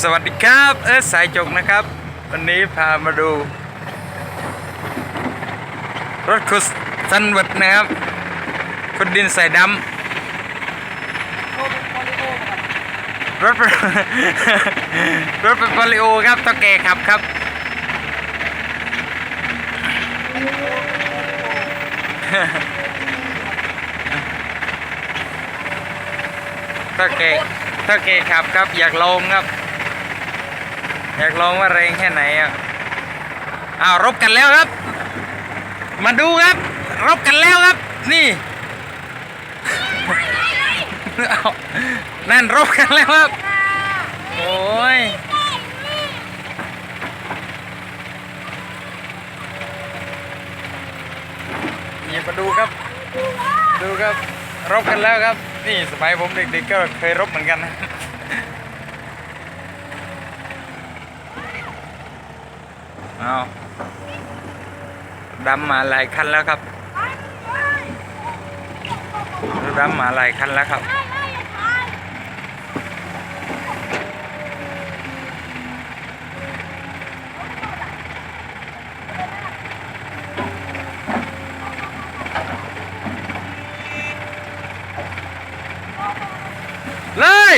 สวัสดีครับเออสายจกนะครับ วันนี้พามาดู รถคุสซันเวิร์ดนะครับคุณดินใส่ดำรถรถเป็นปลิโอครับตอแกขับครับ ถ้าเกถ้าเกขับครับ อยากลองครับ อยากลองว่าแรงแค่ไหนอะอ้าวรบกันแล้วครับ มาดูครับ รบกันแล้วครับ นี่อ้าวนั่นรบกันแล้วครับ โอ้ยนี่มาดูครับ ดูครับ รบกันแล้วครับ นี่สมัยผมเด็กๆก็เคยรบเหมือนกันนะ เอาดำมาหลายคันแล้วครับดำมาหลายคันแล้วครับ เลย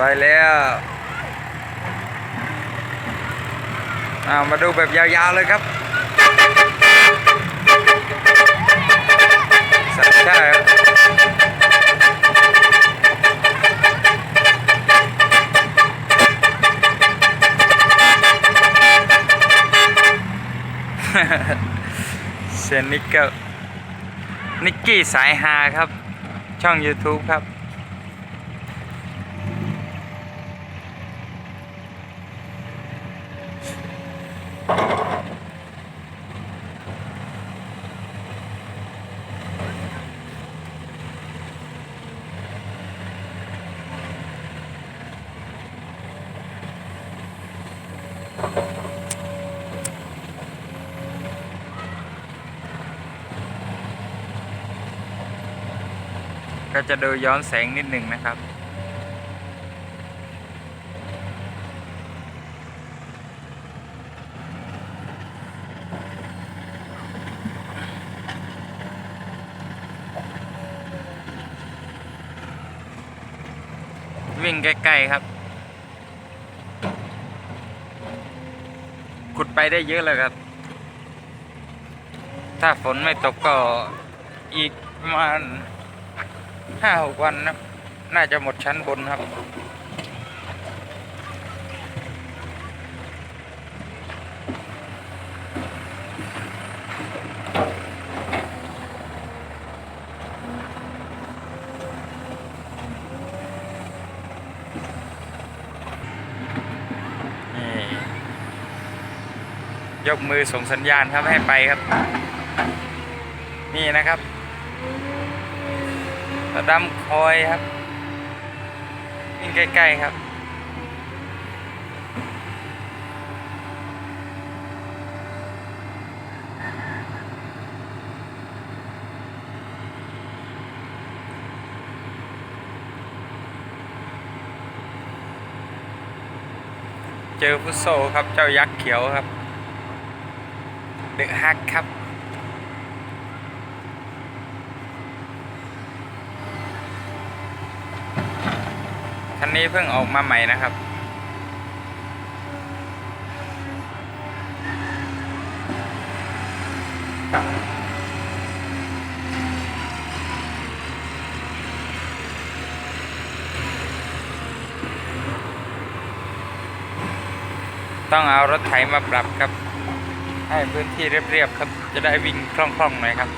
ไปแล้วามาดูแบบยาวๆเลยครับสัตว์ช่ครับเซนิกเกิลนิกกี้สายฮาครับ ช่อง YouTube ครับ ก็จะดูย้อนแสงนิดหนึ่งนะครับ วิ่งใกล้ๆครับ ขุดไปได้เยอะเลยครับ ถ้าฝนไม่ตกก็อีกประมาณ ห้าหกวันนะน่าจะหมดชั้นบนครับนี่ยกมือส่งสัญญาณครับให้ไปครับ นี่นะครับ ดำคอยครับวิ่งใกล้ๆครับเจอฟุตโซครับ เจ้ายักษ์เขียวครับเดอะฮักครับ คันนี้เพิ่งออกมาใหม่นะครับ ต้องเอารถไถมาปรับครับ ให้พื้นที่เรียบๆครับ จะได้วิ่งคล่องๆหน่อยครับ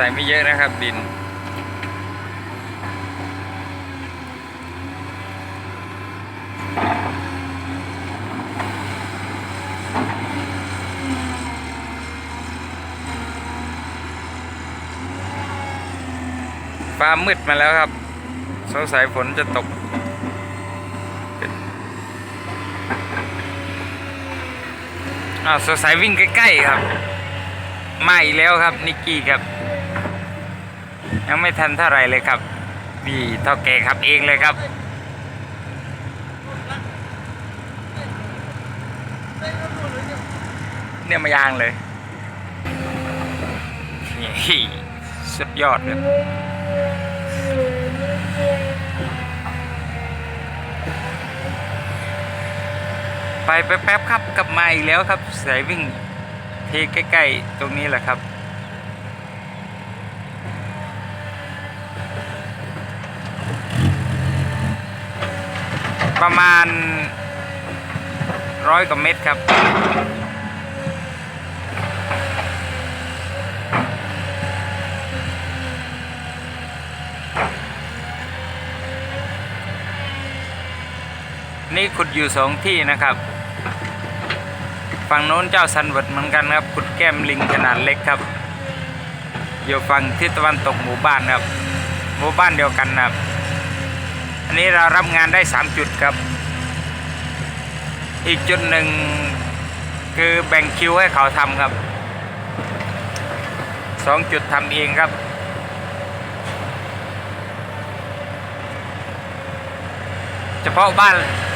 ใส่ไม่เยอะนะครับดิน ฟ้ามืดมาแล้วครับสงสัยฝนจะตกอ้าวสงสัยวิ่งใกล้ๆครับ มาอีกแล้วครับ นิกกี้ครับ ยังไม่ทันเท่าไรเลยครับนี่เท่าแก่ครับเองเลยครับเนี่ยมายางเลยนี่สุดยอดเลยไปแป๊บๆครับกลับมาอีกแล้วครับสายวิ่งเทใกล้ ๆ ตรงนี้แหละครับ ประมาณร้อยกว่าเมตรครับ นี่ขุดอยู่สองที่นะครับ ฝั่งโน้นเจ้าซันเวิร์ดเหมือนกันครับ ขุดแก้มลิงขนาดเล็กครับอยู่ฝั่งทิศตะวันตกหมู่บ้านครับ หมู่บ้านเดียวกันนะครับ อันนี้เรารับงานได้ 3 จุดครับ อีกจุดหนึ่งคือแบ่งคิวให้เขาทำครับสองจุดทำเองครับเฉพาะบ้าน